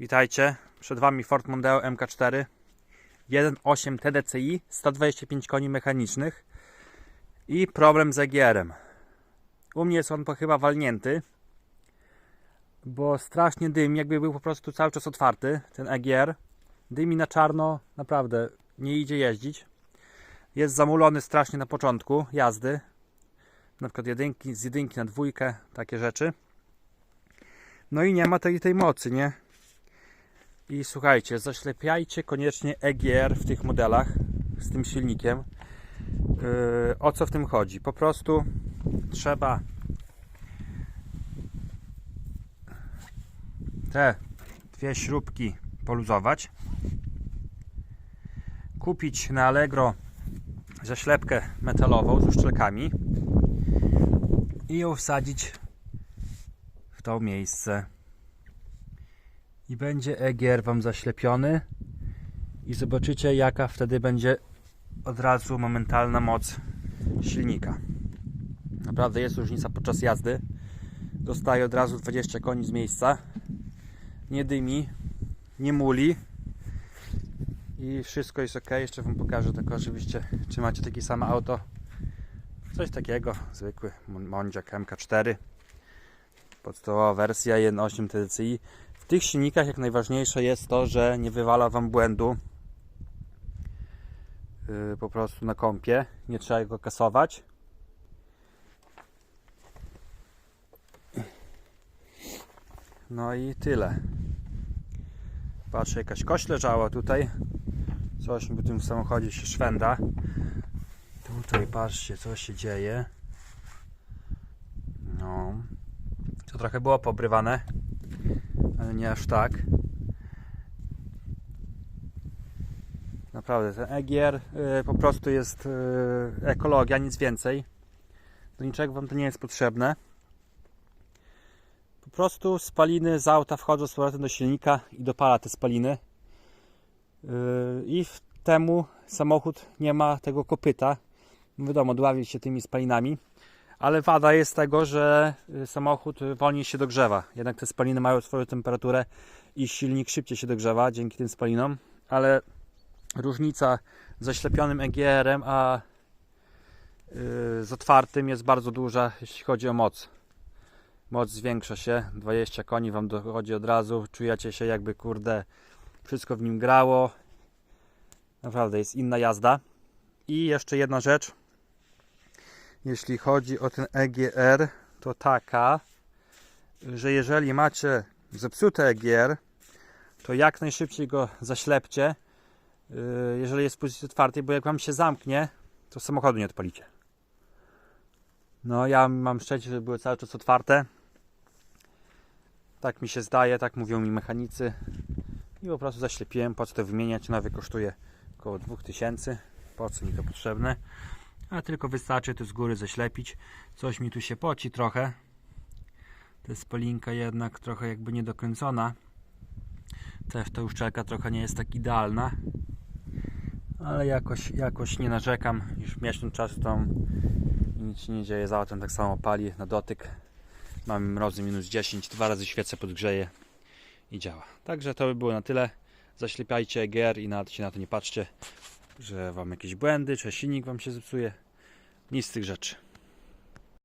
Witajcie, przed Wami Ford Mondeo MK4 1.8 TDCi, 125 koni mechanicznych i problem z EGR-em. U mnie jest on chyba walnięty, bo strasznie dym, jakby był po prostu cały czas otwarty, ten EGR. Dymi na czarno, naprawdę nie idzie jeździć. Jest zamulony strasznie na początku jazdy, na przykład jedynki, z jedynki na dwójkę, takie rzeczy. No i nie ma tej, tej mocy, nie? I słuchajcie, zaślepiajcie koniecznie EGR w tych modelach z tym silnikiem. Yy, o co w tym chodzi? Po prostu trzeba te dwie śrubki poluzować. Kupić na Allegro zaślepkę metalową z uszczelkami i ją wsadzić w to miejsce i będzie EGR Wam zaślepiony i zobaczycie jaka wtedy będzie od razu momentalna moc silnika. Naprawdę jest różnica podczas jazdy. Dostaje od razu 20 koni z miejsca. Nie dymi, nie muli i wszystko jest ok. Jeszcze Wam pokażę tak oczywiście, czy macie takie samo auto. Coś takiego, zwykły Mondiak MK4. Podstawowa wersja 1.8 TDCi. W tych silnikach jak najważniejsze jest to, że nie wywala Wam błędu yy, po prostu na kąpie. Nie trzeba go kasować. No i tyle. Patrzę, jakaś kość leżała tutaj. Coś mi w tym samochodzie się szwenda. Tutaj patrzcie, co się dzieje. No. To trochę było pobrywane nie aż tak. Naprawdę, ten EGR y, po prostu jest y, ekologia, nic więcej. Do niczego Wam to nie jest potrzebne. Po prostu spaliny z auta wchodzą z powrotem do silnika i dopala te spaliny. Y, I temu samochód nie ma tego kopyta. Wiadomo, dławi się tymi spalinami. Ale wada jest tego, że y, samochód wolniej się dogrzewa. Jednak te spaliny mają swoją temperaturę i silnik szybciej się dogrzewa dzięki tym spalinom. Ale różnica z zaślepionym EGR-em a y, z otwartym jest bardzo duża, jeśli chodzi o moc. Moc zwiększa się, 20 koni Wam dochodzi od razu, czujecie się jakby kurde wszystko w nim grało. Naprawdę jest inna jazda. I jeszcze jedna rzecz, jeśli chodzi o ten EGR, to taka, że jeżeli macie zepsute EGR, to jak najszybciej go zaślepcie, yy, jeżeli jest w pozycji otwartej, bo jak wam się zamknie, to samochodu nie odpalicie. No ja mam szczęście, że były cały czas otwarte. Tak mi się zdaje, tak mówią mi mechanicy. I po prostu zaślepiłem, po co to wymieniać, nowy kosztuje około 2000. Po co mi to potrzebne? A tylko wystarczy tu z góry zaślepić. Coś mi tu się poci trochę. To jest spolinka jednak trochę jakby niedokręcona. Też ta uszczelka trochę nie jest tak idealna. Ale jakoś, jakoś nie narzekam. Już miesiąc czasu tam nic się nie dzieje. Za autem tak samo pali na dotyk. Mamy mrozy minus 10. Dwa razy świecę podgrzeje i działa. Także to by było na tyle. Zaślepiajcie EGR i nawet się na to nie patrzcie że wam jakieś błędy, czy silnik wam się zepsuje. Nic z tych rzeczy.